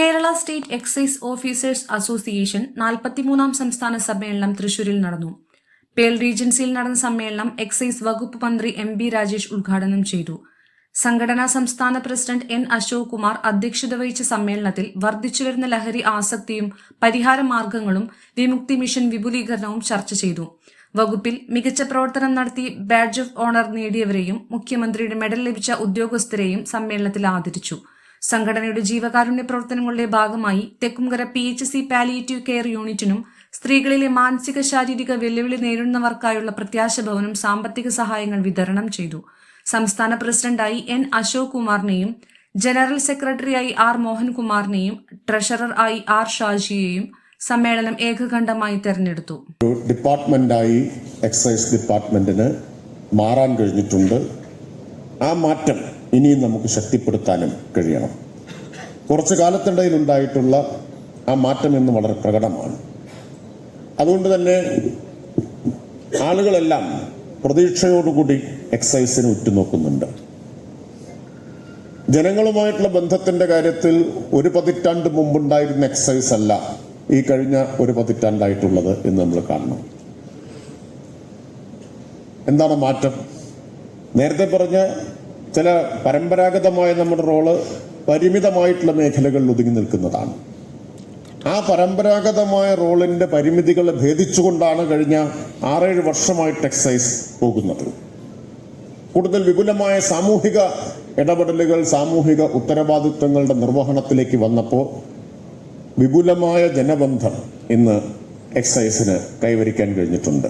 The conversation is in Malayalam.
Kerala state excise officers association നാൽപ്പത്തിമൂന്നാം സംസ്ഥാന സമ്മേളനം തൃശൂരിൽ നടന്നു. പേൾ റീജൻസിയിൽ നടന്ന സമ്മേളനം എക്സൈസ് വകുപ്പ് മന്ത്രി എം ബി രാജേഷ് ഉദ്ഘാടനം ചെയ്തു. സംഘടനാ സംസ്ഥാന പ്രസിഡന്റ് എൻ അശോക് കുമാർ അധ്യക്ഷത വഹിച്ച സമ്മേളനത്തിൽ വർദ്ധിച്ചുവരുന്ന ലഹരി ആസക്തിയും പരിഹാര മാർഗങ്ങളും വിമുക്തി മിഷൻ വിപുലീകരണവും ചർച്ച ചെയ്തു. വകുപ്പിൽ മികച്ച പ്രവർത്തനം നടത്തി ബാഡ്ജ് ഓഫ് ഓണർ നേടിയവരെയും മുഖ്യമന്ത്രിയുടെ മെഡൽ ലഭിച്ച ഉദ്യോഗസ്ഥരെയും സമ്മേളനത്തിൽ ആദരിച്ചു. സംഘടനയുടെ ജീവകാരുണ്യ പ്രവർത്തനങ്ങളുടെ ഭാഗമായി Thekkumkara P H C palliative care യൂണിറ്റിനും സ്ത്രീകളിലെ മാനസിക ശാരീരിക വെല്ലുവിളി നേരിടുന്നവർക്കായുള്ള പ്രത്യാശ ഭവനും സാമ്പത്തിക സഹായങ്ങൾ വിതരണം ചെയ്തു. സംസ്ഥാന പ്രസിഡന്റായി എൻ അശോക് കുമാറിനെയും ജനറൽ സെക്രട്ടറിയായി ആർ മോഹൻകുമാറിനെയും ട്രഷറർ ആയി ആർ ഷാജിയെയും സമ്മേളനം ഏകകണ്ഠമായി തെരഞ്ഞെടുത്തു. ഡിപ്പാർട്ട്മെന്റായി എക്സൈസ് ഡിപ്പാർട്ട്മെന്റിന് മാറാൻ കഴിഞ്ഞിട്ടുണ്ട്. ആ മാറ്റം ഇനിയും നമുക്ക് ശക്തിപ്പെടുത്താനും കഴിയണം. കുറച്ചു കാലത്തിനിടയിൽ ഉണ്ടായിട്ടുള്ള ആ മാറ്റം ഇന്ന് വളരെ പ്രകടമാണ്. അതുകൊണ്ട് തന്നെ ആളുകളെല്ലാം പ്രതീക്ഷയോടുകൂടി എക്സൈസിന് ഉറ്റുനോക്കുന്നുണ്ട്. ജനങ്ങളുമായിട്ടുള്ള ബന്ധത്തിന്റെ കാര്യത്തിൽ ഒരു പതിറ്റാണ്ട് മുമ്പുണ്ടായിരുന്ന എക്സൈസ് അല്ല ഈ കഴിഞ്ഞ ഒരു പതിറ്റാണ്ടായിട്ടുള്ളത് എന്ന് നമ്മൾ കാണണം എന്താണ് മാറ്റം? നേരത്തെ പറഞ്ഞ ചില പരമ്പരാഗതമായ നമ്മുടെ റോൾ പരിമിതമായിട്ടുള്ള മേഖലകളിൽ ഒതുങ്ങി നിൽക്കുന്നതാണ്. ആ പരമ്പരാഗതമായ റോളിന്റെ പരിമിതികളെ ഭേദിച്ചുകൊണ്ടാണ് കഴിഞ്ഞ ആറേഴ് വർഷമായിട്ട് എക്സൈസ് പോകുന്നത്. കൂടുതൽ വിപുലമായ സാമൂഹിക ഇടപെടലുകൾ സാമൂഹിക ഉത്തരവാദിത്വങ്ങളുടെ നിർവഹണത്തിലേക്ക് വന്നപ്പോൾ വിപുലമായ ജനബന്ധം ഇന്ന് എക്സൈസിന് കൈവരിക്കാൻ കഴിഞ്ഞിട്ടുണ്ട്.